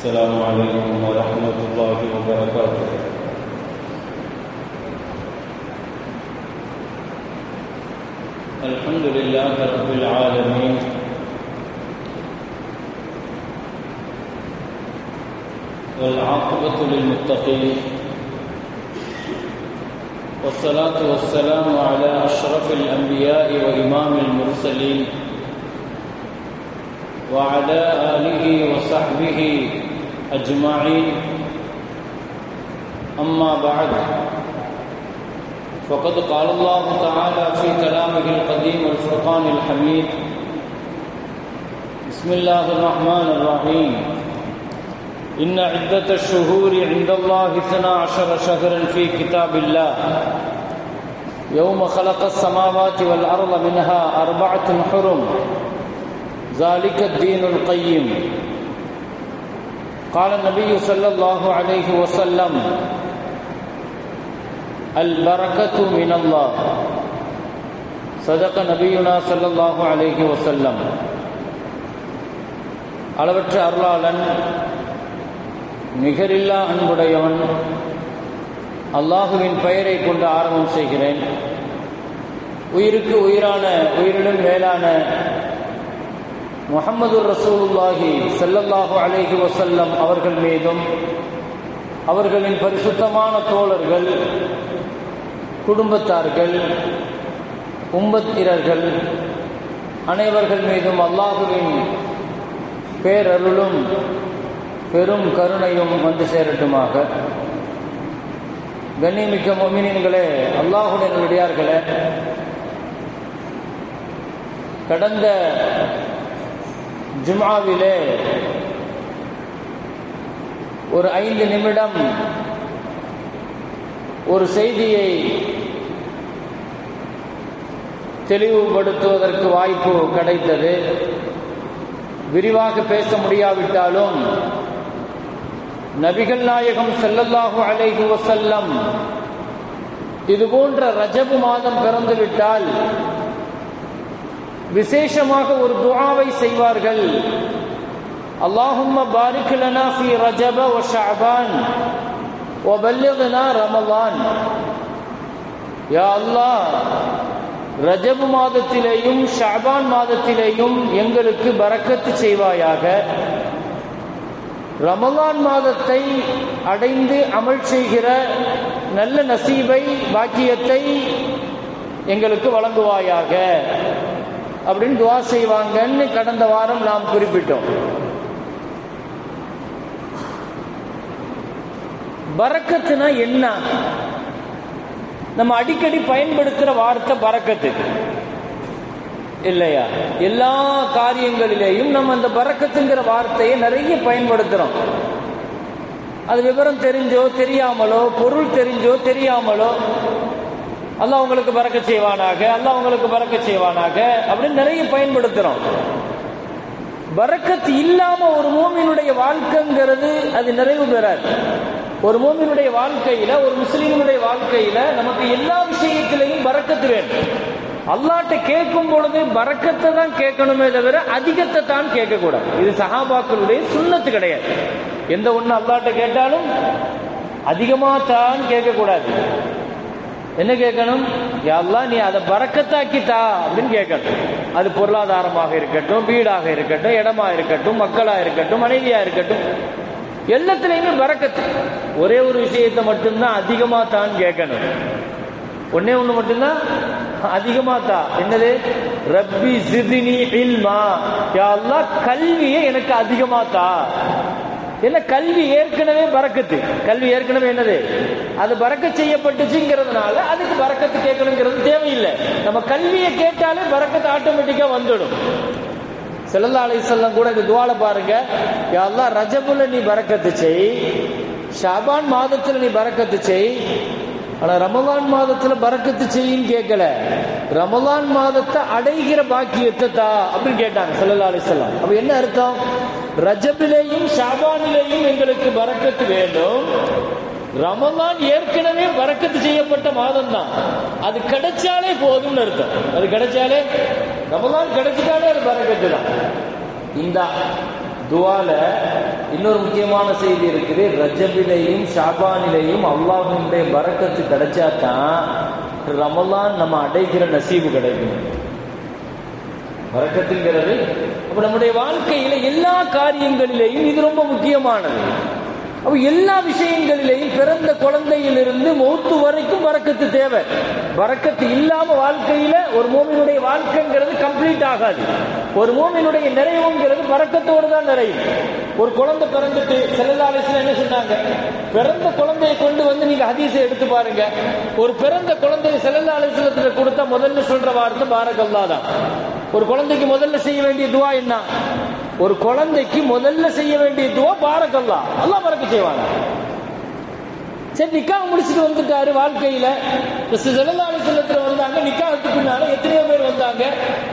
السلام عليكم ورحمة الله وبركاته. الحمد لله رب العالمين. والعاقبة للمتقين. والصلاة والسلام على أشرف الأنبياء وإمام المرسلين. وعلى آله وصحبه أجمعين. أما بعد فقد قال الله تعالى في كلامه القديم والفرقان الحميد بسم الله الرحمن الرحيم. إن عدة الشهور عند الله اثنا عشر شهرا في كتاب الله. يوم خلق السماوات والأرض منها أربعة حرم. ذلك الدين القيم. قال النبي صلى الله عليه وسلم البركة من الله صدق نبينا صلى الله عليه وسلم அளவற்ற அருளாளன் நிகரில்லா அன்புடையவன் அல்லாஹுவின் பெயரை கொண்டு ஆரம்பம் செய்கிறேன் உயிருக்கு உயிரான உயிரிலும் மேலான முகமது ரசூலுல்லாஹி செல்லல்லாஹு அலேஹி வசல்லம் அவர்கள் மீதும் அவர்களின் பரிசுத்தமான தோழர்கள் குடும்பத்தார்கள் உம்பத்திரர்கள் அனைவர்கள் மீதும் அல்லாஹுவின் பேரருளும் பெரும் கருணையும் வந்து சேரட்டுமாக. கண்ணியமிக்க மொமினின்களே அல்லாஹுடைய விடியார்களே கடந்த ஜுமாவிலே ஒரு ஐந்து நிமிடம் ஒரு செய்தியை தெளிவுபடுத்துவதற்கு வாய்ப்பு கிடைத்தது. விரிவாக பேச முடியாவிட்டாலும் நபிகள் நாயகம் செல்லல்லாஹு அலைஹி வசல்லம் இதுபோன்ற ரஜபு மாதம் பிறந்துவிட்டால் விசேஷமாக ஒரு துஆவை செய்வார்கள் اللهم بارك لنا في رجب وشعبان وبلغنا رمضان يا الله ரஜபு மாதத்திலேயும் ஷாபான் மாதத்திலேயும் எங்களுக்கு பறக்கத்து செய்வாயாக ரமலான் மாதத்தை அடைந்து அமல் செய்கிற நல்ல நசீபை பாக்கியத்தை எங்களுக்கு வழங்குவாயாக அப்படின்னு துவா செய்வாங்கன்னு கடந்த வாரம் நாம் குறிப்பிட்டோம். பறக்கத்துனா என்ன? நம்ம அடிக்கடி பயன்படுத்துற வார்த்தை பறக்கத்து. இல்லையா? எல்லா காரியங்களிலேயும் நம்ம அந்த பறக்கத்துங்கிற வார்த்தையை நிறைய பயன்படுத்துறோம். அது விவரம் தெரிஞ்சோ தெரியாமலோ பொருள் தெரிஞ்சோ தெரியாமலோ அல்லாஹ் உங்களுக்கு பறக்க செய்வானாக அல்லாஹ் உங்களுக்கு பறக்க செய்வானாக அப்படின்னு நிறைய பயன்படுத்துறோம். பறக்கத்து இல்லாம ஒரு மூமினுடைய வாழ்க்கைங்கிறது அது நிறைவு பெறாது. ஒரு மூமினுடைய வாழ்க்கையில ஒரு முஸ்லீமினுடைய வாழ்க்கையில நமக்கு எல்லா விஷயத்திலையும் பறக்கத்து வேண்டும் அல்லாட்ட கேட்கும் பொழுது பறக்கத்தை தான் கேட்கணுமே தவிர அதிகத்தை தான் கேட்கக்கூடாது. இது சஹாபாக்களுடைய சுண்ணத்து கிடையாது. எந்த ஒண்ணு அல்லாட்ட கேட்டாலும் அதிகமா தான் கேட்கக்கூடாது. என்ன கேட்கணும்? யாரெல்லாம் நீ அதை பறக்கத்தாக்கித்தா அப்படின்னு கேட்கணும். அது பொருளாதாரமாக இருக்கட்டும் வீடாக இருக்கட்டும் இடமா இருக்கட்டும் மக்களா இருக்கட்டும் மனைவியா இருக்கட்டும் எல்லாத்துலயுமே பறக்கத்து ஒரே ஒரு விஷயத்தை மட்டும்தான் அதிகமா தான் கேட்கணும். ஒன்னே ஒண்ணு மட்டும்தான்? அதிகமா தான். என்னது? ரப்பி சிதினி இல்மா. யாரெல்லாம் கல்வியை எனக்கு அதிகமா தா என்ன கல்வி ஏற்கனவே பறக்கத்து கல்வி ஏற்கனவே என்னது? அது பறக்க செய்யப்பட்டுச்சுங்கிறதுனால அதுக்கு பறக்கத்து கேட்கணுங்கிறது தேவையில்லை. நம்ம கல்வியை கேட்டாலே பறக்கத்து ஆட்டோமேட்டிக்கா வந்துடும். செல்லல்லா அலை செல்லம் கூட இந்த துவால பாருங்க. யாரெல்லாம் ரஜபுல நீ பறக்கத்து செய். ஷாபான் மாதத்துல நீ பறக்கத்து செய். ஆனா ரமலான் மாதத்துல பறக்கத்து செய்யும் கேட்கல. ரமலான் மாதத்தை அடைகிற பாக்கியத்தை தா அப்படின்னு கேட்டாங்க செல்லல்லா அலை செல்லம் அப்ப என்ன அர்த்தம்? ரஜபிலேயும் ஷாபானிலேயும் எங்களுக்கு பறக்கத்து வேண்டும். ரமலான் ஏற்கனவே பறக்கத்து செய்யப்பட்ட மாதம் தான் அது கிடைச்சாலே போதும்னு அர்த்தம். அது கிடைச்சாலே ரமலான் கிடைச்சிட்டாலே அது பறக்கத்து தான் இந்த துவால இன்னொரு முக்கியமான செய்தி இருக்குது. ரஜபிலையும் ஷாபானிலையும் அல்லாஹினுடைய பறக்கத்து கிடைச்சா தான் ரமலான் நம்ம அடைக்கிற நசீவு கிடைக்கும். பறக்கத்துங்கிறது அப்ப நம்முடைய வாழ்க்கையில எல்லா காரியங்களிலேயும் இது ரொம்ப முக்கியமானது. அப்ப எல்லா விஷயங்களிலேயும் பிறந்த குழந்தையிலிருந்து மௌத்து வரைக்கும் வரக்கத்து தேவை. வரக்கத்து இல்லாம வாழ்க்கையில ஒரு மூமினுடைய வாழ்க்கைங்கிறது கம்ப்ளீட் ஆகாது. ஒரு மூமினுடைய நிறைவுங்கிறது பறக்கத்தோடு தான் நிறையும். ஒரு குழந்தை பிறந்துட்டு செல்லலாலேசில் என்ன சொன்னாங்க? பிறந்த குழந்தையை கொண்டு வந்து நீங்க ஹதீஸை எடுத்து பாருங்க. ஒரு பிறந்த குழந்தையை செல்லலாலேசிலத்துல கொடுத்தா முதல்ல சொல்ற வார்த்தை பாரகல்லா தான். ஒரு குழந்தைக்கு முதல்ல செய்ய வேண்டிய துவா என்ன? ஒரு குழந்தைக்கு முதல்ல செய்ய வேண்டிய துவா பாரகல்லா அல்லா பறக்க செய்வாங்க. சரி நிக்காக முடிச்சுட்டு வந்துட்டாரு வாழ்க்கையில. செல்லலாளி செல்லத்துல வந்தாங்க. நிக்காகத்துக்கு பின்னால எத்தனையோ பேர் வந்தாங்க.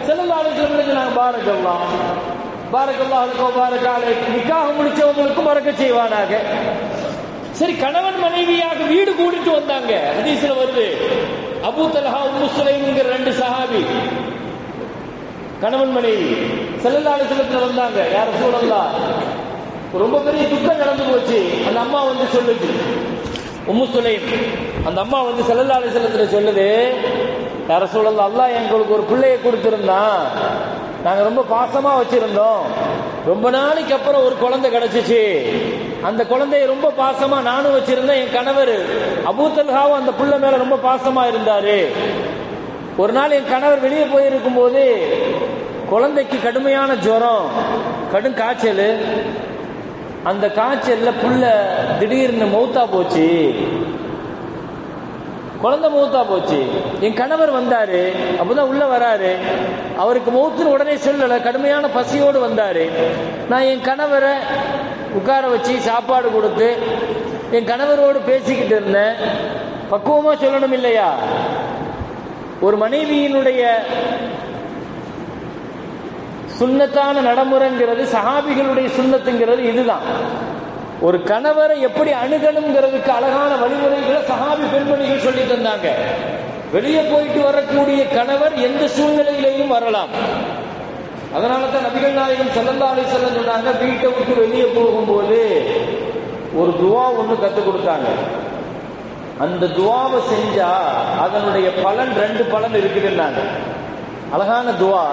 செல்லலாளி செல்லத்துக்கு நாங்க பாரக்கல்லாம் பாரக்கல்லா அதுக்கோ பாரக்காலை நிக்காக முடிச்சவங்களுக்கும் பறக்க செய்வானாக. சரி கணவன் மனைவியாக வீடு கூடிட்டு வந்தாங்க. ஹதீஸ்ல வருது. அபு தலஹா உம்மு ரெண்டு சஹாபி. கணவன் மனைவி. செல்லல்லாடு செல்லத்துல வந்தாங்க. யார சூழல்லா ரொம்ப பெரிய துக்கம் நடந்து போச்சு. அந்த அம்மா வந்து சொல்லுச்சு உம்மு சுலைம் அந்த அம்மா வந்து செல்லல்லாடு செல்லத்துல சொல்லுது யார சூழல் அல்லா எங்களுக்கு ஒரு பிள்ளையை கொடுத்துருந்தான். நாங்க ரொம்ப பாசமா வச்சிருந்தோம். ரொம்ப நாளைக்கு அப்புறம் ஒரு குழந்தை கிடைச்சிச்சு. அந்த குழந்தைய ரொம்ப பாசமா நானும் வச்சிருந்தேன் என் கணவர் அபூத்தல்ஹாவும் அந்த புள்ள மேல ரொம்ப பாசமா இருந்தாரு. ஒரு நாள் என் கணவர் வெளியே போயிருக்கும் போது குழந்தைக்கு கடுமையான ஜுரம் கடும் காய்ச்சல். அந்த காய்ச்சல்ல புள்ள திடீர்னு மௌத்தா போச்சு. குழந்தை மௌத்தா போச்சு. என் கணவர் வந்தாரு. அப்பதான் உள்ள வராரு. அவருக்கு மௌத்துன்னு உடனே சொல்லல. கடுமையான பசியோடு வந்தாரு. நான் என் கணவரை உட்கார வச்சு சாப்பாடு கொடுத்து என் கணவரோடு பேசிக்கிட்டு இருந்தேன். பக்குவமா சொல்லணும் இல்லையா? ஒரு மனைவியினுடைய சுண்ணத்தான நடைமுறைங்கிறது சஹாபிகளுடைய சுண்ணத்துங்கிறது இதுதான். ஒரு கணவரை எப்படி அணுகணுங்கிறதுக்கு அழகான வழிமுறைகளை சஹாபி பெண்மணிகள் சொல்லி தந்தாங்க. வெளியே போயிட்டு வரக்கூடிய கணவர் எந்த சூழ்நிலையிலையும் வரலாம். அதனால தான் நபிகள் நாயகம் செல்லல்லா செல்ல சொன்னாங்க வீட்டை விட்டு வெளியே போகும்போது ஒரு துவா ஒன்று கற்றுக் கொடுத்தாங்க. அந்த துவாவை செஞ்சா அதனுடைய பலன் ரெண்டு பலன் இருக்குதுன்னாங்க. அழகான துவா.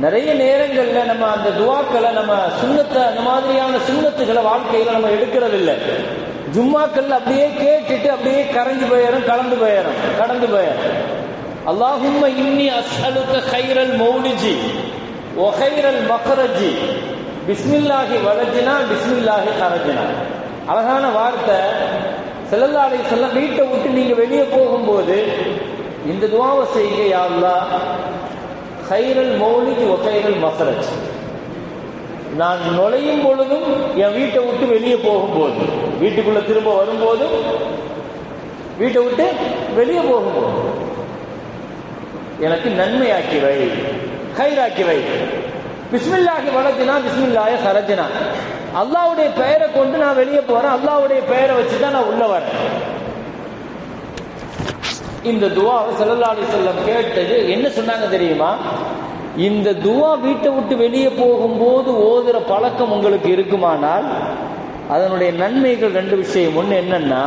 நிறைய நேரங்கள்ல நம்ம அந்த துவாக்களை நம்ம சுண்ணத்தை அந்த மாதிரியான சுண்ணத்துகளை வாழ்க்கையில நம்ம எடுக்கிறது இல்லை ஜும்மாக்கள் அப்படியே கேட்டுட்டு அப்படியே கரைஞ்சு போயிடும் கலந்து போயிடும் கடந்து போயிடும் அல்லாஹும்ம இன்னி அஸ்அலுக்க கைரல் மௌலிஜி ஒஹைரல் மகரஜி பிஸ்மில்லாஹி வலஜினா பிஸ்மில்லாஹி கரஜினா அழகான வார்த்தை. செல்லல்லாடை செல்ல வீட்டை விட்டு நீங்க வெளியே போகும்போது இந்த துவாவை செய்யுங்க யாருலா ஹைரல் மௌலிஜ் ஒகைரல் மசரஜ் நான் நுழையும் பொழுதும் என் வீட்டை விட்டு வெளியே போகும்போது வீட்டுக்குள்ள திரும்ப வரும்போதும் வீட்டை விட்டு வெளியே போகும்போது எனக்கு நன்மையாக்கி வை ஹைராக்கி வை. பிஸ்மில்லாகி வளர்த்தினா பிஸ்மில்லாய சரஜினா அல்லாவுடைய பெயரை கொண்டு நான் வெளியே போறேன் அல்லாவுடைய பெயரை வச்சு தான் நான் உள்ள வரேன். இந்த துவாவை செல்லல்லாடி செல்லம் கேட்டது என்ன சொன்னாங்க தெரியுமா? இந்த துவா வீட்டை விட்டு வெளியே போகும்போது ஓதுற பழக்கம் உங்களுக்கு இருக்குமானால் அதனுடைய நன்மைகள் ரெண்டு விஷயம். ஒன்று என்னன்னா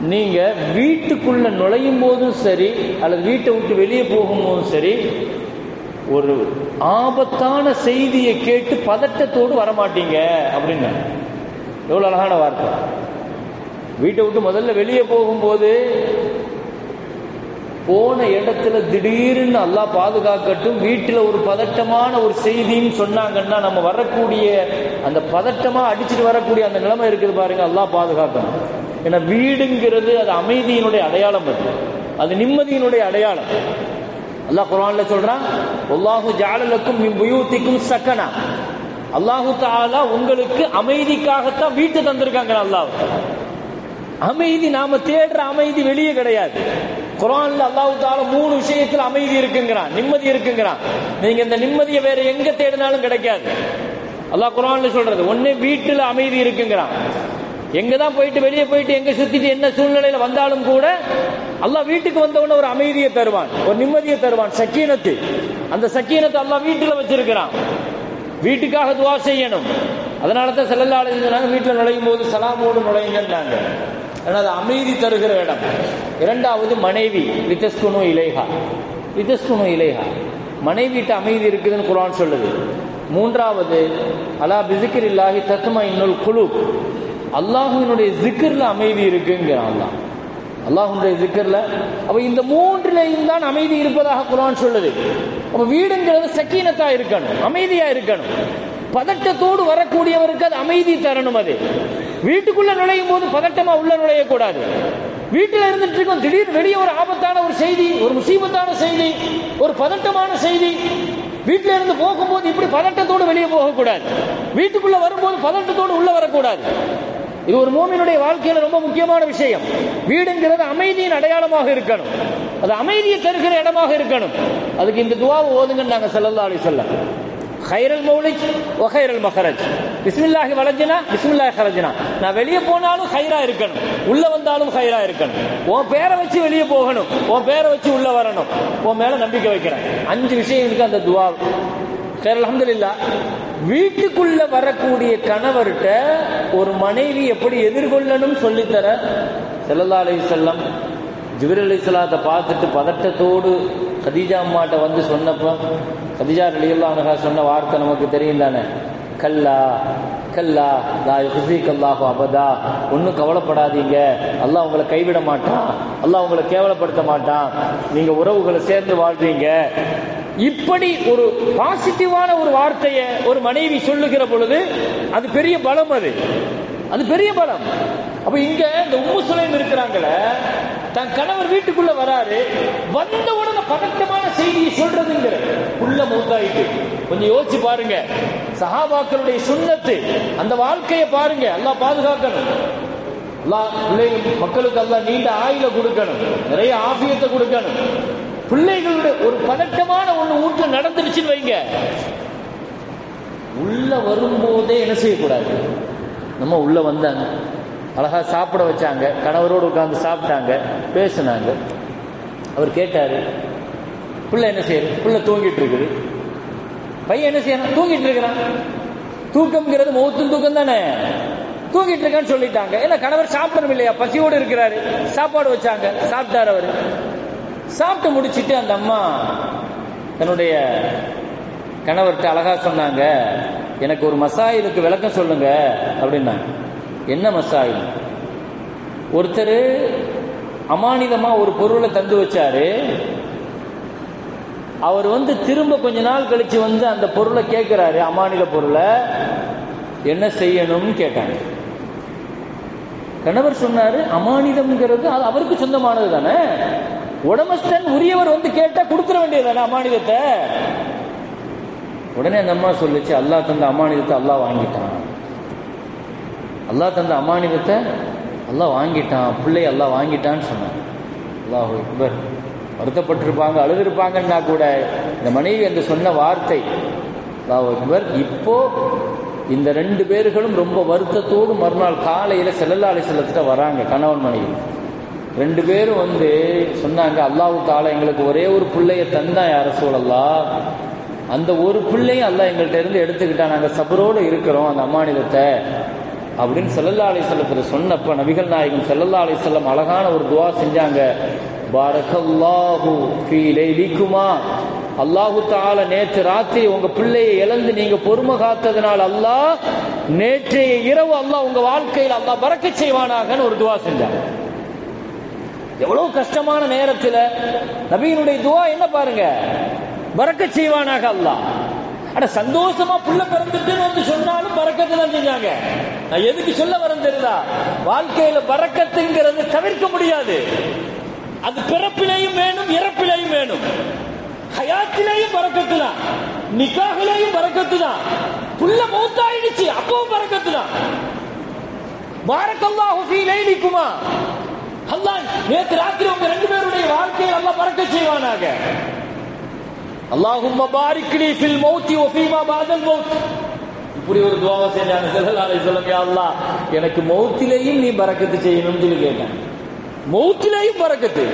நீங்க வீட்டுக்குள்ள நுழையும் போதும் சரி அல்லது வீட்டை விட்டு வெளியே போகும்போதும் சரி ஒரு ஆபத்தான செய்தியை கேட்டு பதட்டத்தோடு வரமாட்டீங்க அப்படின்னு. எவ்வளவு அழகான வார்த்தை. வீட்டை விட்டு முதல்ல வெளியே போகும்போது போன இடத்துல திடீர்னு அல்லா பாதுகாக்கட்டும். வீட்டில் ஒரு பதட்டமான ஒரு செய்தின்னு சொன்னாங்கன்னா நம்ம வரக்கூடிய அந்த பதட்டமா அடிச்சுட்டு வரக்கூடிய அந்த நிலைமை இருக்குது பாருங்க அல்லா பாதுகாக்கணும். ஏன்னா வீடுங்கிறது அது அமைதியினுடைய அடையாளம் அது. அது நிம்மதியினுடைய அடையாளம். அல்லாஹ் குரான்ல சொல்றான் அல்லாஹு ஜாலலுக்கும் புயூத்திக்கும் சக்கனா. அல்லாஹு தாலா உங்களுக்கு அமைதிக்காகத்தான் வீட்டு தந்திருக்காங்க அல்லாஹ். அமைதி நாம தேடுற அமைதி வெளியே கிடையாது. குரான்ல அல்லாஹு தால மூணு விஷயத்துல அமைதி இருக்குங்கிறான் நிம்மதி இருக்குங்கிறான். நீங்க இந்த நிம்மதியை வேற எங்க தேடினாலும் கிடைக்காது. அல்லாஹ் குரான்ல சொல்றது ஒன்னு வீட்டுல அமைதி இருக்குங்கிறான். எங்க தான் போயிட்டு வெளியே போயிட்டு எங்க சுத்திட்டு என்ன சூழ்நிலையில வந்தாலும் கூட அல்லாஹ் வீட்டுக்கு வந்தவன ஒரு அமைதியை தருவான் ஒரு நிம்மதியை தருவான் சக்கீனத்து. அந்த சக்கீனத்தை அல்லாஹ் வீட்டுல வச்சிருக்கிறான். வீட்டுக்காக துவா செய்யணும். அதனால தான் செல்லல்லா சொன்னாங்க வீட்டில் நுழையும் போது சலாமோடு நுழையுங்கன்னாங்க. ஏன்னா அது அமைதி தருகிற இடம். இரண்டாவது மனைவி விதஸ்குணு இலேஹா. விதஸ்குணு இலேஹா. மனைவிட்ட அமைதி இருக்குதுன்னு குரான் சொல்லுது. மூன்றாவது அலா பிசிக்கர் இல்லாஹி தத்துமா இன்னொரு குழு அல்லாஹுவினுடைய ஜிக்கர்ல அமைதி இருக்குங்கிறான் தான் அல்லாஹுடைய ஜிக்கர்ல அப்ப இந்த மூன்றிலையும் தான் அமைதி இருப்பதாக குரான் சொல்லுது. அப்ப வீடுங்கிறது சக்கீனத்தா இருக்கணும் அமைதியா இருக்கணும். பதட்டத்தோடு வரக்கூடியவருக்கு அது அமைதி தரணும் அது. வீட்டுக்குள்ள நுழையும் போது பதட்டமா உள்ள நுழையக்கூடாது. வீட்டில் இருந்துட்டு இருக்கோம் திடீர்னு வெளியே ஒரு ஆபத்தான ஒரு செய்தி ஒரு முசீபத்தான செய்தி ஒரு பதட்டமான செய்தி. வீட்டில இருந்து போகும்போது இப்படி பதட்டத்தோடு வெளியே போகக்கூடாது. வீட்டுக்குள்ள வரும்போது பதட்டத்தோடு உள்ள வரக்கூடாது. இது ஒரு மூமினுடைய வாழ்க்கையில ரொம்ப முக்கியமான விஷயம். வீடுங்கிறது அமைதியின் அடையாளமாக இருக்கணும். அது அமைதியை தருகிற இடமாக இருக்கணும். அதுக்கு இந்த துவாவை ஓதுங்கன்னு நாங்க ஸல்லல்லாஹு அப்படி வஸல்லம் ஹைரல் மௌலிஜ் ஒஹைரல் மஹரஜ் பிஸ்மில்லாஹி வளஞ்சினா பிஸ்மில்லாஹி ஹரஜினா நான் வெளியே போனாலும் ஹைரா இருக்கணும் உள்ள வந்தாலும் ஹைரா இருக்கணும் உன் பேரை வச்சு வெளியே போகணும் உன் பேரை வச்சு உள்ள வரணும் உன் மேல நம்பிக்கை வைக்கிறேன் அஞ்சு விஷயம் இருக்கு அந்த துவா சரி அல்ஹம்துலில்லாஹ் வீட்டுக்குள்ள வரக்கூடிய கணவர்கிட்ட ஒரு மனைவி எப்படி எதிர்கொள்ளணும் சொல்லித்தர செல்லல்லா அலி செல்லம் ஜிபிர் அலி பார்த்துட்டு பதட்டத்தோடு கதீஜா அம்மாட்ட வந்து சொன்னப்போ கதீஜா அலியல்லாஹா சொன்ன வார்த்தை நமக்கு தெரியும் தானே? கல்லா கல்லா லா யுஹ்ஸிக் அல்லாஹு அபதா. ஒன்றும் கவலைப்படாதீங்க. அல்லாஹ் உங்களை கைவிட மாட்டான். அல்லாஹ் உங்களை கேவலப்படுத்த மாட்டான். நீங்கள் உறவுகளை சேர்ந்து வாழ்றீங்க. இப்படி ஒரு பாசிட்டிவான ஒரு வார்த்தையை ஒரு மனைவி சொல்லுகிற பொழுது அது பெரிய பலம் அது. அது பெரிய பலம். அப்ப இங்க இந்த உம்முசுலைம் இருக்கிறாங்களே தன் கணவர் வீட்டுக்குள்ள வராரு வந்த உடனே பதட்டமான செய்தியை சொல்றதுங்கிற உள்ள மூத்தாயிட்டு கொஞ்சம் யோசிச்சு பாருங்க. சஹாபாக்களுடைய சுண்ணத்து அந்த வாழ்க்கையை பாருங்க. எல்லாம் பாதுகாக்கணும். பிள்ளைகள் மக்களுக்கு எல்லாம் நீண்ட ஆயுள கொடுக்கணும். நிறைய ஆபியத்தை கொடுக்கணும். பிள்ளைகளுடைய ஒரு பதட்டமான ஒண்ணு வீட்டுல நடந்துருச்சுன்னு வைங்க. உள்ள வரும்போதே என்ன செய்யக்கூடாது? நம்ம உள்ள வந்தாங்க. அழகா சாப்பிட வச்சாங்க. கணவரோடு உட்கார்ந்து சாப்பிட்டாங்க. பேசினாங்க. அவர் கேட்டாரு பிள்ளை என்ன செய்யுது? பிள்ளை தூங்கிட்டு இருக்குது பையன் என்ன செய்யறான்? தூங்கிட்டு இருக்கிறான் தூக்கம்ங்கிறது மௌத்தும் தூக்கம் தானே? தூங்கிட்டு இருக்கான்னு சொல்லிட்டாங்க. ஏன்னா கணவர் சாப்பிடணும் இல்லையா? பசியோடு இருக்கிறாரு. சாப்பாடு வச்சாங்க. சாப்பிட்டாரு அவர். சாப்பிட்டு முடிச்சிட்டு அந்த அம்மா தன்னுடைய கணவர்கிட்ட அழகா சொன்னாங்க எனக்கு ஒரு மசாயிலுக்கு விளக்கம் சொல்லுங்க அப்படின்னாங்க. என்ன மசாயில்? ஒருத்தர் அமானிதமாக ஒரு பொருளை தந்து வச்சாரு. அவர் வந்து திரும்ப கொஞ்ச நாள் கழிச்சு வந்து அந்த பொருளை கேட்கிறாரு அமானித பொருளை. என்ன செய்யணும்னு கேட்டாங்க. கணவர் சொன்னாரு அமானிதம்ங்கிறது அது அவருக்கு சொந்தமானது தானே? உடமஸ்தன் உரியவர் வந்து கேட்டா கொடுத்துட வேண்டியது தானே அமானிதத்தை? உடனே அந்த அம்மா சொல்லுச்சு அல்லாஹ் தந்த அமானிதத்தை அல்லாஹ் வாங்கிட்டான். அல்லாஹ் தந்த அமானிதத்தை எல்லாம் வாங்கிட்டான் பிள்ளை அல்லாஹ் வாங்கிட்டான்னு சொன்னான். அல்லாஹு அக்பர். வருத்தப்பட்டிருப்பாங்க அழுதுருப்பாங்கன்னா கூட இந்த மனைவி அந்த சொன்ன வார்த்தை அல்லாஹு அக்பர் இப்போ இந்த ரெண்டு பேர்களும் ரொம்ப வருத்தத்தோடு மறுநாள் காலையில் செல்லல்லாலை செல்லத்திட்ட வராங்க கணவன் மனைவி. ரெண்டு பேரும் வந்து சொன்னாங்க அல்லாஹு தாலா எங்களுக்கு ஒரே ஒரு பிள்ளைய தந்தான் யார சூழல்லா அந்த ஒரு பிள்ளையும் அல்லாஹ் எங்கள்கிட்ட இருந்து எடுத்துக்கிட்டா நாங்கள் சபரோடு இருக்கிறோம் அந்த அம்மானிதத்தை அப்படின்னு செல்லல்லா அலி செல்லத்துல சொன்னப்ப நபிகள் நாயகம் செல்லல்லா அலி செல்லம் அழகான ஒரு துவா செஞ்சாங்க. பாரகல்லாஹு ஃபீ அல்லாஹு தால நேற்று ராத்திரி உங்க பிள்ளையை இழந்து நீங்க பொறுமை காத்ததுனால அல்லாஹ் நேற்றைய இரவு அல்லாஹ் உங்க வாழ்க்கையில் அல்லாஹ் பறக்க செய்வானாகன்னு ஒரு துவா செஞ்சாங்க. எவ்வளவு கஷ்டமான நேரத்துல நபியினுடைய துவா என்ன பாருங்க? பறக்க செய்வானாக அல்லாஹ். அட சந்தோஷமா புள்ள பிறந்துட்டுன்னு வந்து சொன்னாலும் பறக்கத்தை தான் செஞ்சாங்க நான் எதுக்கு சொல்ல வரேன் தெரியுதா? வாழ்க்கையில பறக்கத்துங்கிறது தவிர்க்க முடியாது. அது பிறப்பிலையும் வேணும் இறப்பிலையும் வேணும். ஹயாத்திலையும் பறக்கத்து தான் நிக்காகலையும் பறக்கத்து தான் புள்ள மூத்தாயிடுச்சு அப்பவும் பறக்கத்து தான் பாரக்கல்லாஹு ஃபீ லைலிக்குமா அல்லாஹ் நேற்று ராத்திரி உங்க ரெண்டு பேருடைய வாழ்க்கையை நல்லா பறக்க செய்வானாக. அல்லாஹும் பாரிக் ஃபில் மௌத்தி ஒஃபீமா பாதல் மௌத். இப்படி ஒரு துவாவை செஞ்சாங்க. ஸல்லல்லாஹு அலைஹி வஸல்லம் அல்லாஹ் எனக்கு மௌத்திலேயும் நீ பறக்கத்து செய்யணும்னு சொல்லி கேட்டேன் மௌத்திலேயும் பறக்கத்து.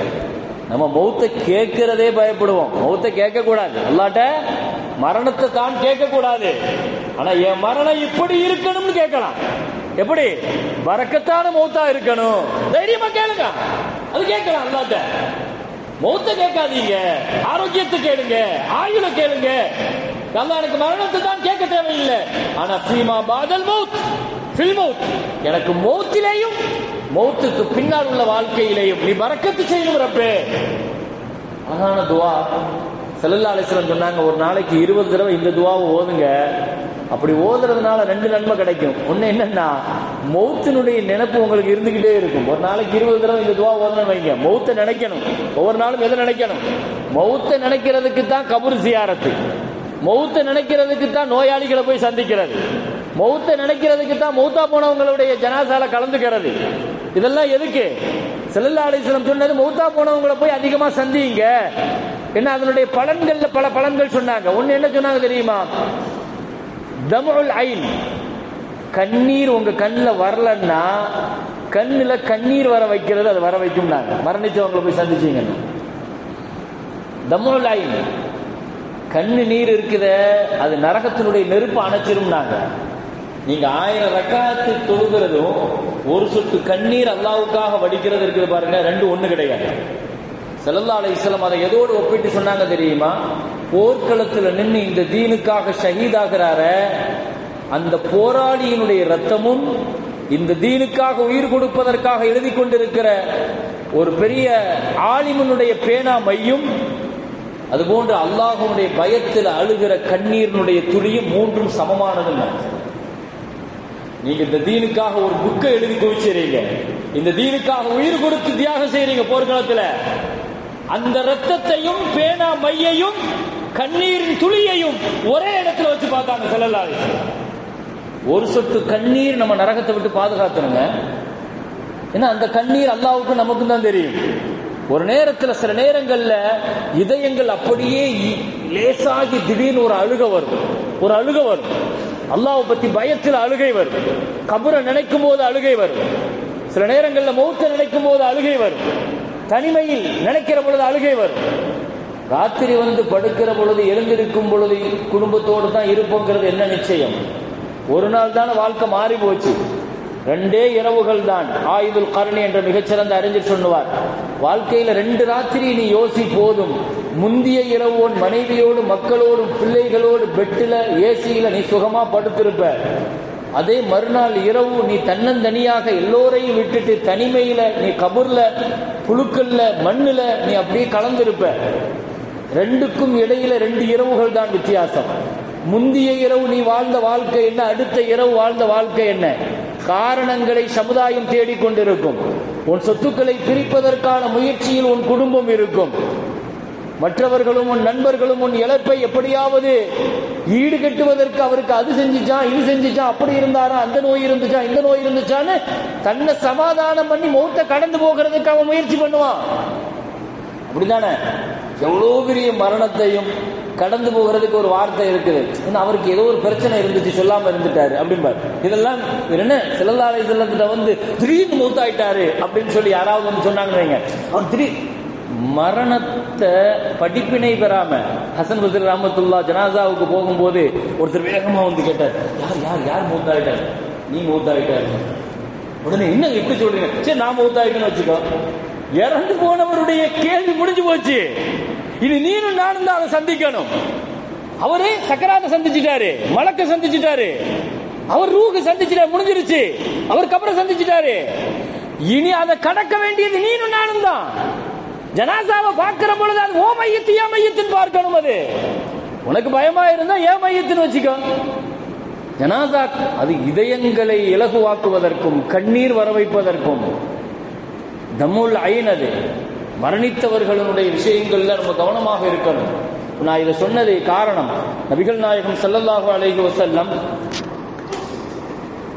நம்ம மௌத்தை கேட்கிறதே பயப்படுவோம். மௌத்தை கேட்க கூடாது அல்லாட்ட மரணத்தை தான் கேட்க கூடாது ஆனா என் மரணம் இப்படி இருக்கணும்னு கேட்கலாம். எப்படி? பறக்கத்தான மௌத்தா இருக்கணும். தைரியமா கேளுங்க. அது கேட்கலாம் அல்லாட்ட. மௌத்த கேட்காதீங்க. ஆரோக்கியத்தை கேளுங்க. ஆயுள கேளுங்க. நல்லா எனக்கு மரணத்தை தான் கேட்க தேவையில்லை. ஆனா Seema Badal mouth fill mouth. எனக்கு மௌத்திலேயும் மௌத்துக்கு பின்னால் உள்ள வாழ்க்கையிலேயும் நீ பறக்கத்து செய்யணும் ரப்பே. அழகான துவா. செல்லல்லா அலிஸ்லம் சொன்னாங்க ஒரு நாளைக்கு இருபது தடவை இந்த துவாவை ஓதுங்க. அப்படி ஓதுறதுனால ரெண்டு நன்மை கிடைக்கும். ஒன்று என்னன்னா மௌத்தினுடைய நினைப்பு உங்களுக்கு இருந்துகிட்டே இருக்கும். ஒரு நாளைக்கு இருபது தடவை இந்த துவா ஓதணும் வைங்க. மௌத்தை நினைக்கணும். ஒவ்வொரு நாளும் எதை நினைக்கணும்? மௌத்தை நினைக்கிறதுக்கு தான் கபூர் சியாரத்து. மௌத்தை நினைக்கிறதுக்கு தான் நோயாளிகளை போய் சந்திக்கிறது. மௌத்தை நினைக்கிறதுக்கு தான் மௌத்தா போனவங்களுடைய ஜனாசால கலந்துக்கிறது. இதெல்லாம் எதுக்கு? செல்லல்லா அலிஸ்லம் சொன்னது மௌத்தா போனவங்களை போய் அதிகமா சந்திங்க என்ன அதனுடைய பலன்கள்ல பல பலன்கள் சொன்னாங்க. ஒண்ணு என்ன சொன்னாங்க தெரியுமா? தமுல் ஐன். கண்ணீர் உங்க கண்ணில் வரலன்னா கண்ணுல கண்ணீர் வர வைக்கிறது அது வர வைக்கும்னாங்க. மரணிச்சவங்களை போய் சந்திச்சீங்கன்னா தமுல் ஐன். கண்ணு நீர் இருக்குத அது நரகத்தினுடைய நெருப்பு அணைச்சிரும்னாங்க. நீங்க ஆயிரம் ரக்காத்து தொழுகிறதும் ஒரு சொட்டு கண்ணீர் அல்லாவுக்காக வடிக்கிறது இருக்குது பாருங்க ரெண்டு ஒண்ணு கிடையாது. செல்லல்லா அலைஹிஸ்ஸலாம் அதை எதோடு ஒப்பிட்டு சொன்னாங்க தெரியுமா? போர்க்களத்துல நின்று இந்த தீனுக்காக ஷஹீதாகிறார அந்த போராளியினுடைய ரத்தமும் இந்த தீனுக்காக உயிர் கொடுப்பதற்காக எழுதி கொண்டிருக்கிற ஒரு பெரிய ஆலிமனுடைய பேனா மையும் அதுபோன்று அல்லாஹனுடைய பயத்தில் அழுகிற கண்ணீரினுடைய துளியும் மூன்றும் சமமானது நீங்க இந்த தீனுக்காக ஒரு புக்கை எழுதி குவிச்சிருங்க இந்த தீனுக்காக உயிர் கொடுத்து தியாகம் செய்யறீங்க போர்க்களத்துல. அந்த ரத்தத்தையும் பேனா மையையும் கண்ணீரின் துளியையும் ஒரே இடத்துல வச்சு பார்த்தாங்க செல்லலாது ஒரு சொட்டு கண்ணீர் நம்ம நரகத்தை விட்டு பாதுகாத்துருங்க ஏன்னா அந்த கண்ணீர் அல்லாவுக்கு நமக்கும் தான் தெரியும். ஒரு நேரத்துல சில நேரங்கள்ல இதயங்கள் அப்படியே லேசாகி திடீர்னு ஒரு அழுக வரும் ஒரு அழுக வரும் அல்லாவை பத்தி பயத்தில் அழுகை வரும் கபரை நினைக்கும் போது அழுகை வரும் சில நேரங்கள்ல மௌத்த நினைக்கும் போது அழுகை வரும் தனிமையில் நினைக்கிற பொழுது அழுகை வரும். ராத்திரி வந்து படுக்கிற பொழுது எழுந்திருக்கும் பொழுது குடும்பத்தோடு தான் இருப்போங்கிறது என்ன நிச்சயம்? ஒரு நாள் தானே வாழ்க்கை மாறி போச்சு ரெண்டே இரவுகள் தான். ஆயுதுல் கருணி என்ற மிகச்சிறந்த அறிஞர் சொல்லுவார் வாழ்க்கையில ரெண்டு ராத்திரி நீ யோசி போதும். முந்திய இரவு உன் மனைவியோடு மக்களோடு பிள்ளைகளோடு பெட்டில ஏசியில நீ சுகமா படுத்திருப்ப. அதே மறுநாள் இரவு நீ தன்னந்தனியாக எல்லோரையும் விட்டுட்டு தனிமையில நீ கபூர்ல புழுக்கல்ல மண்ணுல நீ அப்படியே கலந்திருப்ப. ரெண்டுக்கும் இடையில ரெண்டு இரவுகள் தான் வித்தியாசம். முந்திய இரவு நீ வாழ்ந்த வாழ்க்கை என்ன அடுத்த இரவு வாழ்ந்த வாழ்க்கை என்ன? காரணங்களை சமுதாயம் தேடிக்கொண்டிருக்கும். உன் சொத்துக்களை பிரிப்பதற்கான முயற்சியில் உன் குடும்பம் இருக்கும். மற்றவர்களும் உன் நண்பர்களும் உன் இழப்பை எப்படியாவது ஈடு கட்டுவதற்கு அவருக்கு அது செஞ்சுச்சான் இது செஞ்சுச்சான் அப்படி இருந்தாரா அந்த நோய் இருந்துச்சா இந்த நோய் இருந்துச்சான்னு தன்னை சமாதானம் பண்ணி மௌத்த கடந்து போகிறதுக்கு அவன் முயற்சி பண்ணுவான். அப்படிதானே எவ்வளவு பெரிய மரணத்தையும் கடந்து போகிறதுக்கு ஒரு வார்த்தை இருக்குது. ஏன்னா அவருக்கு ஏதோ ஒரு பிரச்சனை இருந்துச்சு சொல்லாம இருந்துட்டாரு அப்படிம்பாரு. இதெல்லாம் என்ன சிலல்லாலை செல்லத்துல வந்து திடீர்னு மூத்தாயிட்டாரு அப்படின்னு சொல்லி யாராவது வந்து சொன்னாங்கன்னு வைங்க. அவர் திடீர் மரணத்தை படிப்பினை பெறாம ஹசன் பசர் ராமத்துல்லா ஜனாசாவுக்கு போகும்போது ஒருத்தர் வேகமா வந்து கேட்டார் யார் யார் யார் மூத்தாயிட்டார்? நீ மூத்தாயிட்டார் உடனே என்ன எப்படி சொல்றீங்க? சரி நான் மூத்தாயிட்டேன்னு வச்சுக்கோ. இறந்து போனவருடைய கேள்வி முடிஞ்சு போச்சு. இனி நீனும் நானும் தான் அதை சந்திக்கணும். அவரே சக்கராத சந்திச்சுட்டாரு மலக்க சந்திச்சிட்டாரு. அவர் ரூக்கு சந்திச்சுட்டாரு முடிஞ்சிருச்சு. அவர் கபரை சந்திச்சிட்டாரு. இனி அதை கடக்க வேண்டியது நீனும் நானும் தான். ஜனாசாவை பார்க்கிற பொழுது அது ஓ மையத்து ஏன் மையத்தின் பார்க்கணும் அது. உனக்கு பயமா இருந்தா ஏன் மையத்தின் வச்சுக்கோ. ஜனாசா அது இதயங்களை இலகுவாக்குவதற்கும் கண்ணீர் வர வைப்பதற்கும் தம்முல் ஐன் அது. மரணித்தவர்களுடைய விஷயங்கள்ல நம்ம கவனமாக இருக்கணும். நான் இதை சொன்னது காரணம். நபிகள் நாயகம் ஸல்லல்லாஹு அலைஹி வசல்லம்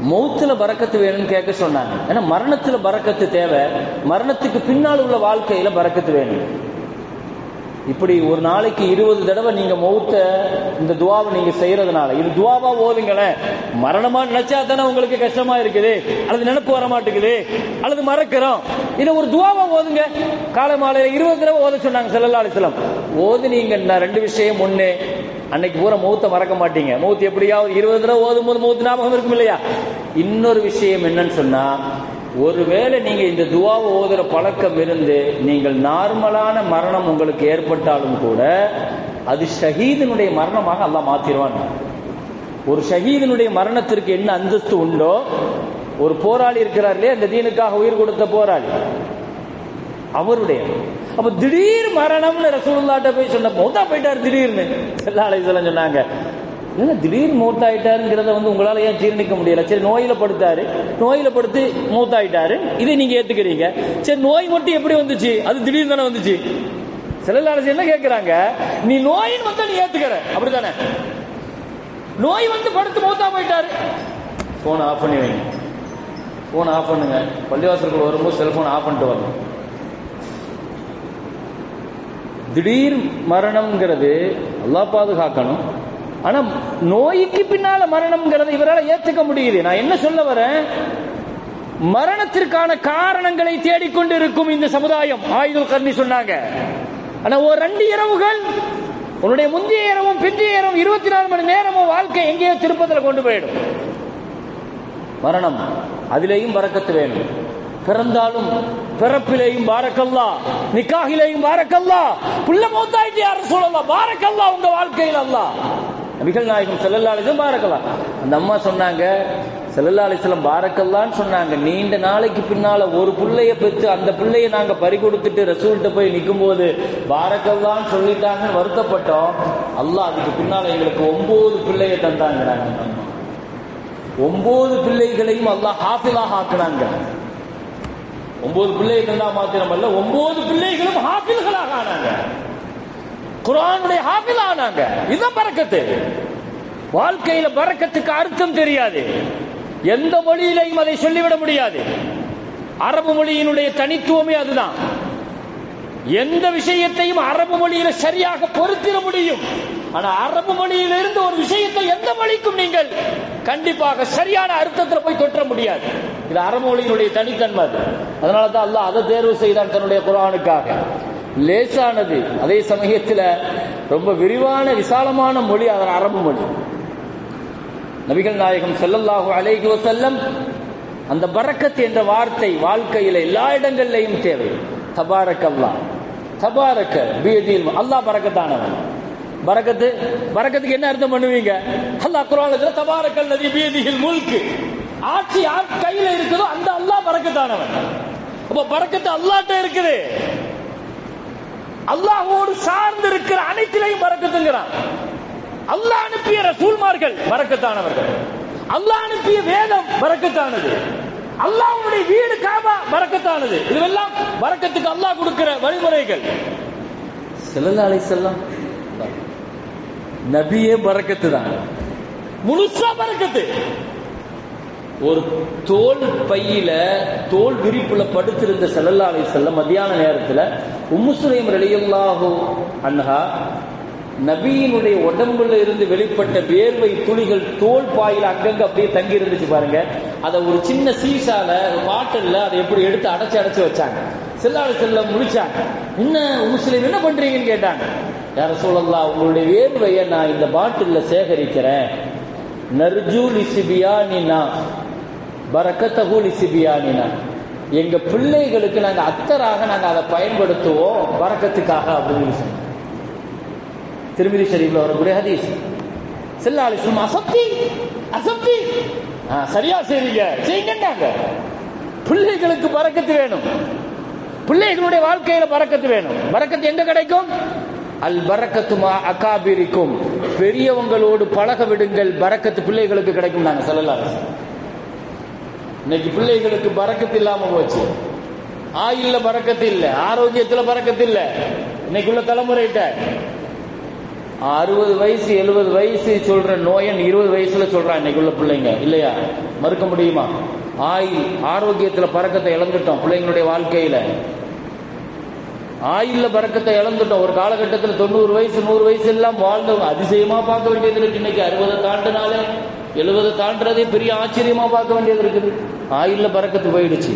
மௌத்துல பறக்கத்து வேணும்னு கேட்க சொன்னாங்க. ஏன்னா மரணத்துல பறக்கத்து தேவை. மரணத்துக்கு பின்னால் உள்ள வாழ்க்கையில பறக்கத்து வேணும். இப்படி ஒரு நாளைக்கு இருபது தடவை நீங்க மௌத்த இந்த துவாவை நீங்க செய்யறதுனால இது துவாவா ஓதுங்களேன். மரணமா நினைச்சா தானே உங்களுக்கு கஷ்டமா இருக்குது. அல்லது நினைப்பு வர மாட்டேங்குது. அல்லது மறக்கிறோம். இதை ஒரு துவாவா ஓதுங்க. காலை மாலையில இருபது தடவை ஓத சொன்னாங்க செல்லல்லா அலைஹி ஓது நீங்க ரெண்டு விஷயம் ஒண்ணு அன்னைக்கு பூரா மௌத்த மறக்க மாட்டீங்க. மூத்து எப்படியாவது இருபது தடவை ஓதும் போது மூத்து ஞாபகம் இருக்கும் இல்லையா? இன்னொரு விஷயம் என்னன்னு சொன்னா ஒருவேளை நீங்க இந்த துவாவை ஓதுற பழக்கம் இருந்து நீங்கள் நார்மலான மரணம் உங்களுக்கு ஏற்பட்டாலும் கூட அது ஷஹீதனுடைய மரணமாக அல்லாஹ் மாத்திருவான். ஒரு ஷஹீதனுடைய மரணத்திற்கு என்ன அந்தஸ்து உண்டோ ஒரு போராளி இருக்கிறார் இல்லையா? இந்த தீனுக்காக உயிர் கொடுத்த போராளி. அவருடைய. அப்ப திடீர் மரணம்னு ரசூலுல்லாட்ட போய் சொன்ன மௌத்தா போயிட்டார் திடீர்னு. எல்லா அலைசலம் சொன்னாங்க என்ன திடீர் மூத்தாயிட்டாருங்கிறத வந்து உங்களால ஏன் ஜீரணிக்க முடியல? சரி நோயில படுத்தாரு. நோயில படுத்து மூத்தாயிட்டாரு. இதை நீங்க ஏத்துக்கிறீங்க. சரி நோய் மட்டும் எப்படி வந்துச்சு? அது திடீர்னு தானே வந்துச்சு. செல்லல்லாரசு என்ன கேட்கிறாங்க நீ நோயின் வந்து நீ ஏத்துக்கிற. அப்படித்தானே? நோய் வந்து படுத்து மூத்தா போயிட்டாரு. ஃபோனை ஆஃப் பண்ணி வைங்க. போன் ஆஃப் பண்ணுங்க. பள்ளிவாசலுக்கு வரும்போது செல்போன் ஆஃப் பண்ணிட்டு வரணும். திடீர் மரணம்ங்கிறது அல்லாஹ் பாதுகாக்கணும். ஆனா நோய்க்கு பின்னால மரணம்ங்கிறத இவரால் ஏத்துக்க முடியுது. நான் என்ன சொல்ல வரேன்? மரணத்திற்கான காரணங்களை தேடிக்கொண்டு இருக்கும் இந்த சமுதாயம். ஆயுதல் கர்ணி சொன்னாங்க. ஆனா ஒரு ரெண்டு இரவுகள் உன்னுடைய முந்தைய இரவும் பிந்தைய இரவும் இருபத்தி நாலு மணி நேரமும் வாழ்க்கை எங்கேயோ திருப்பத்தில் கொண்டு போயிடும். மரணம். அதிலேயும் பறக்கத்து வேணும். பிறந்தாலும் பிறப்பிலேயும் பாரக்கல்லா நிக்காகிலேயும் பாரக்கல்லா புள்ள மௌத்தாயிட்டு யாரும் சொல்லலாம் பாரக்கல்லா உங்க வாழ்க்கையில் அல்லா. நபிகள் நாயகம் செல்லல்லா அலிசம் பாரக்கலாம் அந்த அம்மா சொன்னாங்க செல்லல்லா அலிஸ்லம் பாரக்கல்லான்னு சொன்னாங்க. நீண்ட நாளைக்கு பின்னால ஒரு பிள்ளைய பெற்று அந்த பிள்ளைய நாங்க பறி கொடுத்துட்டு ரசூல்கிட்ட போய் நிற்கும் போது பாரக்கல்லான்னு சொல்லிட்டாங்கன்னு வருத்தப்பட்டோம். அல்லாஹ் அதுக்கு பின்னால எங்களுக்கு ஒன்பது பிள்ளைய தந்தாங்கிறாங்க ஒன்பது பிள்ளைகளையும் அல்லாஹ் ஹாஃபிலாக ஆக்குனாங்க. ஒன்பது பிள்ளைகள் தந்தா மாத்திரம் அல்ல ஒன்பது பிள்ளைகளும் ஹாபில்களாக ஆனாங்க. குரானுடைய ஹாபில் ஆனாங்க. இதுதான் பறக்கத்து. வாழ்க்கையில பறக்கத்துக்கு அர்த்தம் தெரியாது. எந்த மொழியிலையும் அதை சொல்லிவிட முடியாது. அரபு மொழியினுடைய தனித்துவமே அதுதான். எந்த விஷயத்தையும் அரபு மொழியில சரியாக பொருத்திட முடியும். ஆனா அரபு மொழியிலிருந்து ஒரு விஷயத்தை எந்த மொழிக்கும் நீங்கள் கண்டிப்பாக சரியான அர்த்தத்தில் போய் தொற்ற முடியாது. இது அரபு மொழியினுடைய தனித்தன்மை அது. அதனால தான் அல்லாஹ் அதை தேர்வு செய்தான் தன்னுடைய குரானுக்காக லேசானது அதே சமயத்தில் ரொம்ப விரிவான விசாலமான மொழி அதன் அரபு மொழி. நபிகள் நாயகம் ஸல்லல்லாஹு அலைஹி செல்லம் அந்த பறக்கத் என்ற வார்த்தை வாழ்க்கையில எல்லா இடங்கள்லையும் தேவை. தபாரக் அல்லா தபாரக்க பியதில் அல்லாஹ் பறக்கத்தானவன் பரக்கத்து பரக்கத்துக்கு என்ன அர்த்தம் பண்ணுவீங்க? அல்லாஹ் குர்ஆன்ல தபாரக்கல் நதி பியதில் முல்க். ஆட்சி யார் கையில இருக்குதோ அந்த அல்லாஹ் பரக்கத்தானவன். அப்ப பரக்கத்து அல்லாஹ்ட்ட இருக்குது. அல்லாஹ்வோடு சார்ந்து இருக்கிற அனைத்திலையும் பரக்கத்துங்கிறான். அல்லாஹ் அனுப்பிய ரசூல்மார்கள் பரக்கத்தானவர்கள். அல்லாஹ் அனுப்பிய வேதம் பரக்கத்தானது. அல்லாஹ்வுடைய வீடு காபா பரக்கத்தானது. இதுவெல்லாம் பரக்கத்துக்கு அல்லாஹ் கொடுக்கிற வழிமுறைகள். ஸல்லல்லாஹு அலைஹி வஸல்லம். நபியே பறக்கத்து தான். முழுசா பறக்கத்து. ஒரு தோல் பையில தோல் விரிப்புல படுத்திருந்த ஸல்லல்லாஹு செல்ல வஸல்லம் மத்தியான நேரத்துல உம்மு சுலைம் ரலியல்லாஹு நபியினுடைய உடம்புல இருந்து வெளிப்பட்ட வேர்வை துளிகள் தோல் பாயில அங்கங்க அப்படியே தங்கி இருந்துச்சு பாருங்க. அதை ஒரு சின்ன சீசால ஒரு பாட்டில்ல அதை எப்படி எடுத்து அடைச்சு அடைச்சு வச்சாங்க. செல்லாடு செல்ல முடிச்சாங்க என்ன முஸ்லீம் என்ன பண்றீங்கன்னு கேட்டாங்க. யார சொல்லலாம் உங்களுடைய வேர்வையை நான் இந்த பாட்டில சேகரிக்கிறேன். நர்ஜூ லிசிபியானினா பரக்கத்தகு லிசிபியானினா. எங்க பிள்ளைகளுக்கு நாங்க அத்தராக நாங்க அதை பயன்படுத்துவோம் பரக்கத்துக்காக அப்படின்னு சொன்னோம் திருமிதி ஷரீஃப்ல வரக்கூடிய ஹதீஸ். செல்லா அலிஸ்லம் அசப்தி அசப்தி சரியா செய்றீங்க செய்யுங்கன்னாங்க. பிள்ளைகளுக்கு பறக்கத்து வேணும். பிள்ளைகளுடைய வாழ்க்கையில பறக்கத்து வேணும். பறக்கத்து எங்க கிடைக்கும்? அல் பரக்கத்துமா அகாபிரிக்கும். பெரியவங்களோடு பழக விடுங்கள். பறக்கத்து பிள்ளைகளுக்கு கிடைக்கும் நாங்க சொல்லலாம் இன்னைக்கு பிள்ளைகளுக்கு பறக்கத்து இல்லாம போச்சு. ஆயுள்ல பறக்கத்து இல்ல. ஆரோக்கியத்துல பறக்கத்து இல்ல. இன்னைக்குள்ள தலைமுறைகிட்ட. அறுபது வயசு எழுபது வயசு சொல்ற நோயன் இருபது வயசுல சொல்றான் இன்னைக்குள்ள பிள்ளைங்க. இல்லையா? மறுக்க முடியுமா? ஆயுள் ஆரோக்கியத்துல பறக்கத்தை இழந்துட்டோம். பிள்ளைங்களுடைய வாழ்க்கையில. ஆயுள்ல பறக்கத்தை இழந்துட்டோம். ஒரு காலகட்டத்தில் தொண்ணூறு வயசு நூறு வயசு எல்லாம் வாழ்ந்தவங்க அதிசயமா பார்க்க வேண்டியது இருக்கு. இன்னைக்கு அறுபதை தாண்டினாலே எழுபதை தாண்டுறதே பெரிய ஆச்சரியமா பார்க்க வேண்டியது இருக்குது. ஆயுள்ல பறக்கத்து போயிடுச்சு.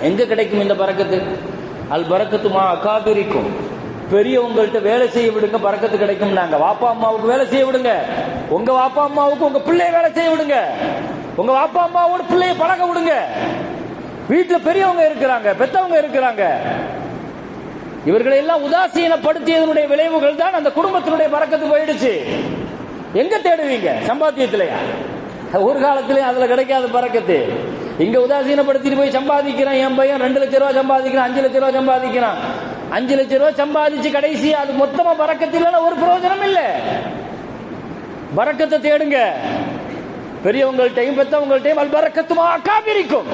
எங்க கிடைக்கும் இந்த பறக்கத்து? அல் பறக்கத்துமா அகாபிரிக்கும். பெரியவங்கள்ட்ட வேலை செய்ய விடுங்க பறக்கத்து கிடைக்கும் நாங்க. வாப்பா அம்மாவுக்கு வேலை செய்ய விடுங்க. உங்க வாப்பா அம்மாவுக்கு உங்க பிள்ளைய வேலை செய்ய விடுங்க. உங்க வாப்பா அம்மாவோட பிள்ளைய பழக விடுங்க. வீட்டுல பெரியவங்க இருக்கிறாங்க பெத்தவங்க இருக்கிறாங்க. இவர்களை எல்லாம் உதாசீனப்படுத்தியதனுடைய விளைவுகள் தான் அந்த குடும்பத்தினுடைய பறக்கத்து போயிடுச்சு. எங்க தேடுவீங்க? சம்பாத்தியத்திலையா? ஒரு காலத்திலயும் அதுல கிடைக்காத பறக்கத்து. இங்க உதாசீனப்படுத்திட்டு போய் சம்பாதிக்கிறான் என் பையன் ரெண்டு லட்சம் ரூபாய் சம்பாதிக்கிறான் அஞ்சு லட்சம் ரூபாய் சம்பாதிக்கிறான். அஞ்சு லட்சம் ரூபாய் சம்பாதிச்சு கடைசி அது மொத்தமா பறக்கத்தில் ஒரு பிரயோஜனம் இல்ல. பறக்கத்தை தேடுங்க. பெரியவங்கள்ட்டையும் பெத்தவங்கள்ட்டையும் அல்பறக்கத்துமா காப்பிரிக்கும்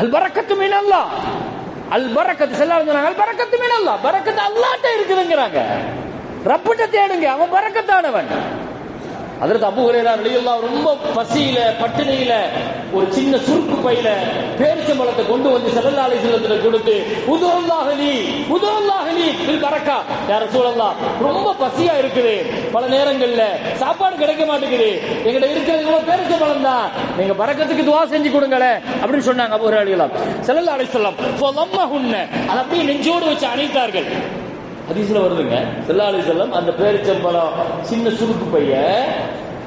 அல்பறக்கத்து அல் பறக்கத்து மீன் அல்லா அல் பறக்கத்து செல்லாத சொன்னாங்க அல் பறக்கத்து மீன் அல்லா பறக்கத்து அல்லாட்ட இருக்குதுங்கிறாங்க. ரப்பிட்ட தேடுங்க. அவன் பரக்கத்தானவன். அதற்கு அபு ஹுரேரா ரொம்ப பசியில பட்டினியில ஒரு சின்ன சுருக்கு பையில பேரிச்சம்பழத்தை கொண்டு வந்து ஸல்லல்லாஹு அலைஹி வஸல்லத்துல கொடுத்து உதுல்லாஹலி உதுல்லாஹலி பில் பரக்கா. யா ரசூலல்லாஹ் ரொம்ப பசியா இருக்குது. பல நேரங்கள்ல சாப்பாடு கிடைக்க மாட்டேங்குது. எங்கிட்ட இருக்கிறது இவ்வளவு பேரிச்சம்பழம் தான். நீங்க பறக்கத்துக்கு துவா செஞ்சு கொடுங்களேன் அப்படின்னு சொன்னாங்க அபு ஹுரேரா ரலியல்லாஹு செல்லம் அதை அப்படியே நெஞ்சோடு வச்சு அணைத்தார்கள். ஹதீஸ்ல வருதுங்க செல்லாலை செல்லம் அந்த பேரிச்சம்பழம் சின்ன சுருக்கு பைய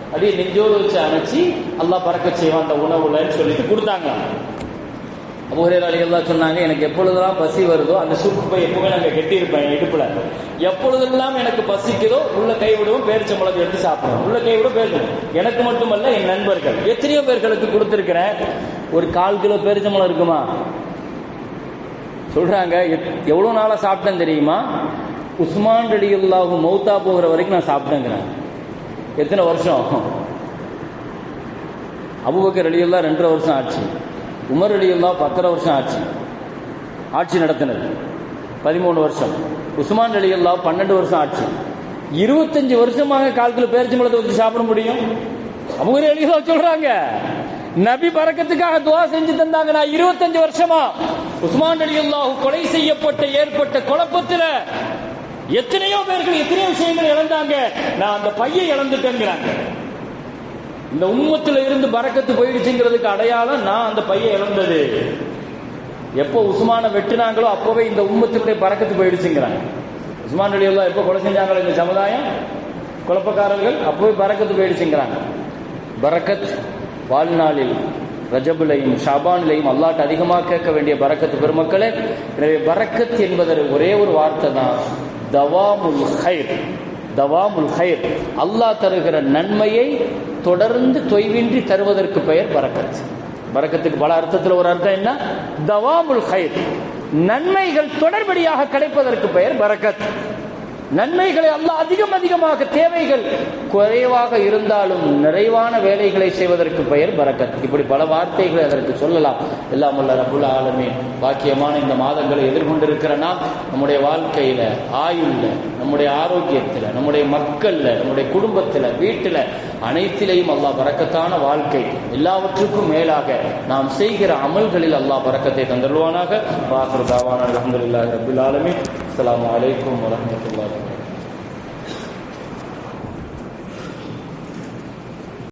அப்படியே நெஞ்சோடு வச்சு அணைச்சி அல்லா பறக்க செய்வான் அந்த உணவுலன்னு சொல்லிட்டு கொடுத்தாங்க. எல்லாம் சொன்னாங்க எனக்கு எப்பொழுதெல்லாம் பசி வருதோ அந்த சுருக்கு பை எப்பவுமே நாங்க கெட்டியிருப்பேன் என் இடுப்புல. எப்பொழுதெல்லாம் எனக்கு பசிக்குதோ உள்ள கை பேரிச்ச மிளகு எடுத்து சாப்பிடுவோம் உள்ள கை விட பேரிச்சம் எனக்கு மட்டுமல்ல என் நண்பர்கள். எத்தனையோ பேர்களுக்கு கொடுத்துருக்கிறேன். ஒரு கால் கிலோ பேரிச்சம்பழம் இருக்குமா? சொல்றாங்க எத்- எவ்வளவு நாளா சாப்பிட்டேன் தெரியுமா? உஸ்மான் ரலியல்லாஹு மௌத்தா போகிற வரைக்கும் நான் சாப்பிட்டேங்கிறேன். எத்தனை வருஷம் அபுபக்கர் ரலியல்லா ரெண்டரை வருஷம் ஆச்சு. உமர் ரலியல்லா பத்தரை வருஷம் ஆச்சு. ஆட்சி நடத்தினது பதிமூணு வருஷம். உஸ்மான் ரலியல்லா பன்னெண்டு வருஷம் ஆச்சு. இருபத்தஞ்சு வருஷமாக காலத்துல பேரிச்சம்பழத்தை வச்சு சாப்பிட முடியும்? அபுபக்கர் ரலியல்லா சொல்றாங்க நபி பறக்கத்துக்காக துவா செஞ்சு தந்தாங்க நான் இருபத்தஞ்சு வருஷமா உஸ்மான் ரலியல்லாஹு கொலை செய்யப்பட்ட ஏற்பட்ட குழப்பத்துல எத்தனையோ பேர்கள் எத்தனையோ விஷயங்கள் இழந்தாங்க. நான் அந்த பையை இழந்துட்டேங்கிறாங்க. இந்த உண்மத்தில் இருந்து பறக்கத்து போயிடுச்சுங்கிறதுக்கு அடையாளம் நான் அந்த பையை இழந்தது. எப்போ உஸ்மான வெட்டினாங்களோ அப்பவே இந்த உம்மத்தினுடைய பறக்கத்து போயிடுச்சுங்கிறாங்க. உஸ்மான் அலியல்லா எப்போ கொலை செஞ்சாங்களோ இந்த சமுதாயம்? குழப்பக்காரர்கள் அப்பவே பறக்கத்து போயிடுச்சுங்கிறாங்க. பறக்கத் வாழ்நாளில் ரஜபுலையும் ஷாபான்லையும் அல்லாட்ட அதிகமாக கேட்க வேண்டிய பரக்கத்து பெருமக்களே எனவே பரக்கத் என்பதற்கு ஒரே ஒரு வார்த்தை தான் தவாமுல் ஹைர். தவாமுல் ஹைர். அல்லாஹ் தருகிற நன்மையை தொடர்ந்து தொய்வின்றி தருவதற்கு பெயர் பரக்கத் பரக்கத்துக்கு பல அர்த்தத்தில் ஒரு அர்த்தம் என்ன? தவாமுல் ஹைர். நன்மைகள் தொடர்படியாக கிடைப்பதற்கு பெயர் பரக்கத் நன்மைகளை அல்ல அதிகம் அதிகமாக தேவைகள் குறைவாக இருந்தாலும் நிறைவான வேலைகளை செய்வதற்கு பெயர் பரக்கத் இப்படி பல வார்த்தைகளை அதற்கு சொல்லலாம். எல்லாம் உள்ள ரபுல் ஆலமே பாக்கியமான இந்த மாதங்களை எதிர்கொண்டிருக்கிற நாம் நம்முடைய வாழ்க்கையில ஆயுள்ல நம்முடைய ஆரோக்கியத்துல நம்முடைய மக்கள்ல நம்முடைய குடும்பத்துல வீட்டுல அனைத்திலையும் அல்லாஹ் பறக்கத்தான வாழ்க்கை எல்லாவற்றுக்கும் மேலாக நாம் செய்கிற அமல்களில் அல்லாஹ் பறக்கத்தை தந்தருவானாக வாசர் தாவான அலமதுல்லாஹி ரபுல் ஆலமீன். அஸ்ஸலாமு வலைக்கம் வரஹ்மத்துல்லாஹி